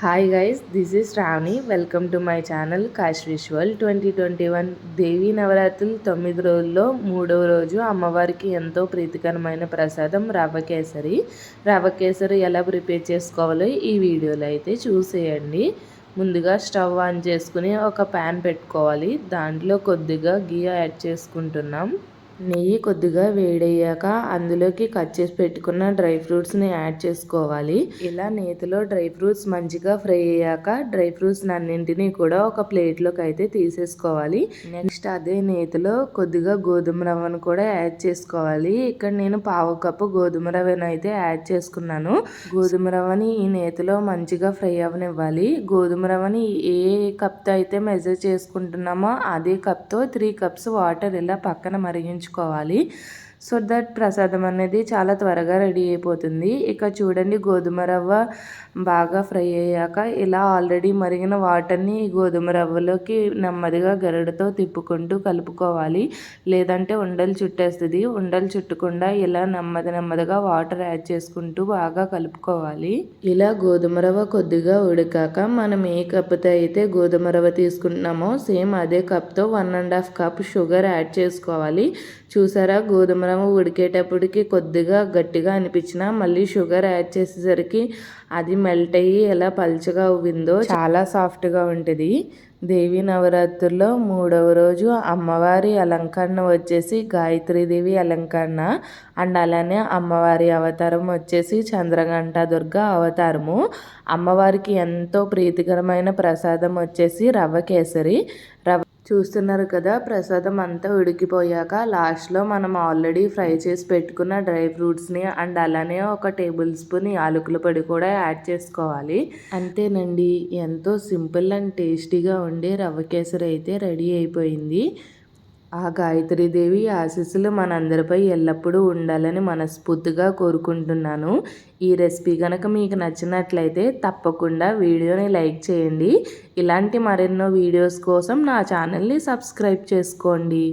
Hi guys this is Ravani welcome to my channel Kash visual twenty twenty one Devi నవరాత్రులు తొమ్మిది రోజుల్లో మూడవ రోజు అమ్మవారికి ఎంతో ప్రీతికరమైన ప్రసాదం రవ్వ కేసరి. రవ్వ కేసరి ఎలా ప్రిపేర్ చేసుకోవాలో ఈ వీడియోలో అయితే చూసేయండి. ముందుగా స్టవ్ ఆన్ చేసుకుని ఒక ప్యాన్ పెట్టుకోవాలి. దాంట్లో కొద్దిగా గీ యాడ్ చేసుకుంటున్నాం. నెయ్యి కొద్దిగా వేడయ్యాక అందులోకి కట్ చేసి పెట్టుకున్న డ్రై ఫ్రూట్స్ని యాడ్ చేసుకోవాలి. ఇలా నేతిలో డ్రై ఫ్రూట్స్ మంచిగా ఫ్రై అయ్యాక డ్రై ఫ్రూట్స్ అన్నింటినీ కూడా ఒక ప్లేట్లోకి అయితే తీసేసుకోవాలి. నెక్స్ట్ అదే నేతిలో కొద్దిగా గోధుమ రవ్వను కూడా యాడ్ చేసుకోవాలి. ఇక్కడ నేను పావు కప్పు గోధుమ రవ్వను అయితే యాడ్ చేసుకున్నాను. గోధుమ రవ్వని ఈ నేతిలో మంచిగా ఫ్రై అవ్వనివ్వాలి గోధుమ రవ్వని ఏ కప్తో అయితే మెజర్ చేసుకుంటున్నామో అదే కప్తో త్రీ కప్స్ వాటర్ ఇలా పక్కన మరిగించు ఉంచుకోవాలి సో దట్ ప్రసాదం అనేది చాలా త్వరగా రెడీ అయిపోతుంది. ఇక చూడండి గోధుమ రవ్వ బాగా ఫ్రై అయ్యాక ఇలా ఆల్రెడీ మరిగిన వాటర్ని గోధుమ రవ్వలోకి నెమ్మదిగా గరడతో తిప్పుకుంటూ కలుపుకోవాలి. లేదంటే ఉండలు చుట్టేస్తుంది. ఉండలు చుట్టకుండా ఇలా నెమ్మది నెమ్మదిగా వాటర్ యాడ్ చేసుకుంటూ బాగా కలుపుకోవాలి. ఇలా గోధుమ రవ్వ కొద్దిగా ఉడికాక మనం ఏ కప్తో అయితే గోధుమ రవ్వ తీసుకుంటున్నామో సేమ్ అదే కప్తో one and half cup sugar add చేసుకోవాలి. చూసారా? గోధుమ రవ్వ ఉడికేటప్పటికి కొద్దిగా గట్టిగా అనిపించిన మళ్ళీ షుగర్ యాడ్ చేసేసరికి అది మెల్ట్ అయ్యి ఎలా పలుచగా అవ్విందో చాలా సాఫ్ట్గా ఉంటుంది. దేవి నవరాత్రుల్లో మూడవ రోజు అమ్మవారి అలంకరణ వచ్చేసి గాయత్రీదేవి అలంకరణ అండ్ అలానే అమ్మవారి అవతారం వచ్చేసి చంద్రగంట దుర్గ అవతారము. అమ్మవారికి ఎంతో ప్రీతికరమైన ప్రసాదం వచ్చేసి రవ్వ కేసరి. రవ్వ చూస్తున్నారు కదా ప్రసాదం అంతా ఉడికిపోయాక లాస్ట్లో మనం ఆల్రెడీ ఫ్రై చేసి పెట్టుకున్న డ్రై ఫ్రూట్స్ని అండ్ అలానే ఒక టేబుల్ స్పూన్ యాలకుల పొడి కూడా యాడ్ చేసుకోవాలి. అంతేనండి ఎంతో సింపుల్ అండ్ టేస్టీగా ఉండే రవ్వ కేసరి అయితే రెడీ అయిపోయింది. ఆ గాయత్రీదేవి ఆశీస్సులు మనందరిపై ఎల్లప్పుడూ ఉండాలని మనస్ఫూర్తిగా కోరుకుంటున్నాను. ఈ రెసిపీ కనుక మీకు నచ్చినట్లయితే తప్పకుండా వీడియోని లైక్ చేయండి. ఇలాంటి మరెన్నో వీడియోస్ కోసం నా ఛానల్ని సబ్స్క్రైబ్ చేసుకోండి.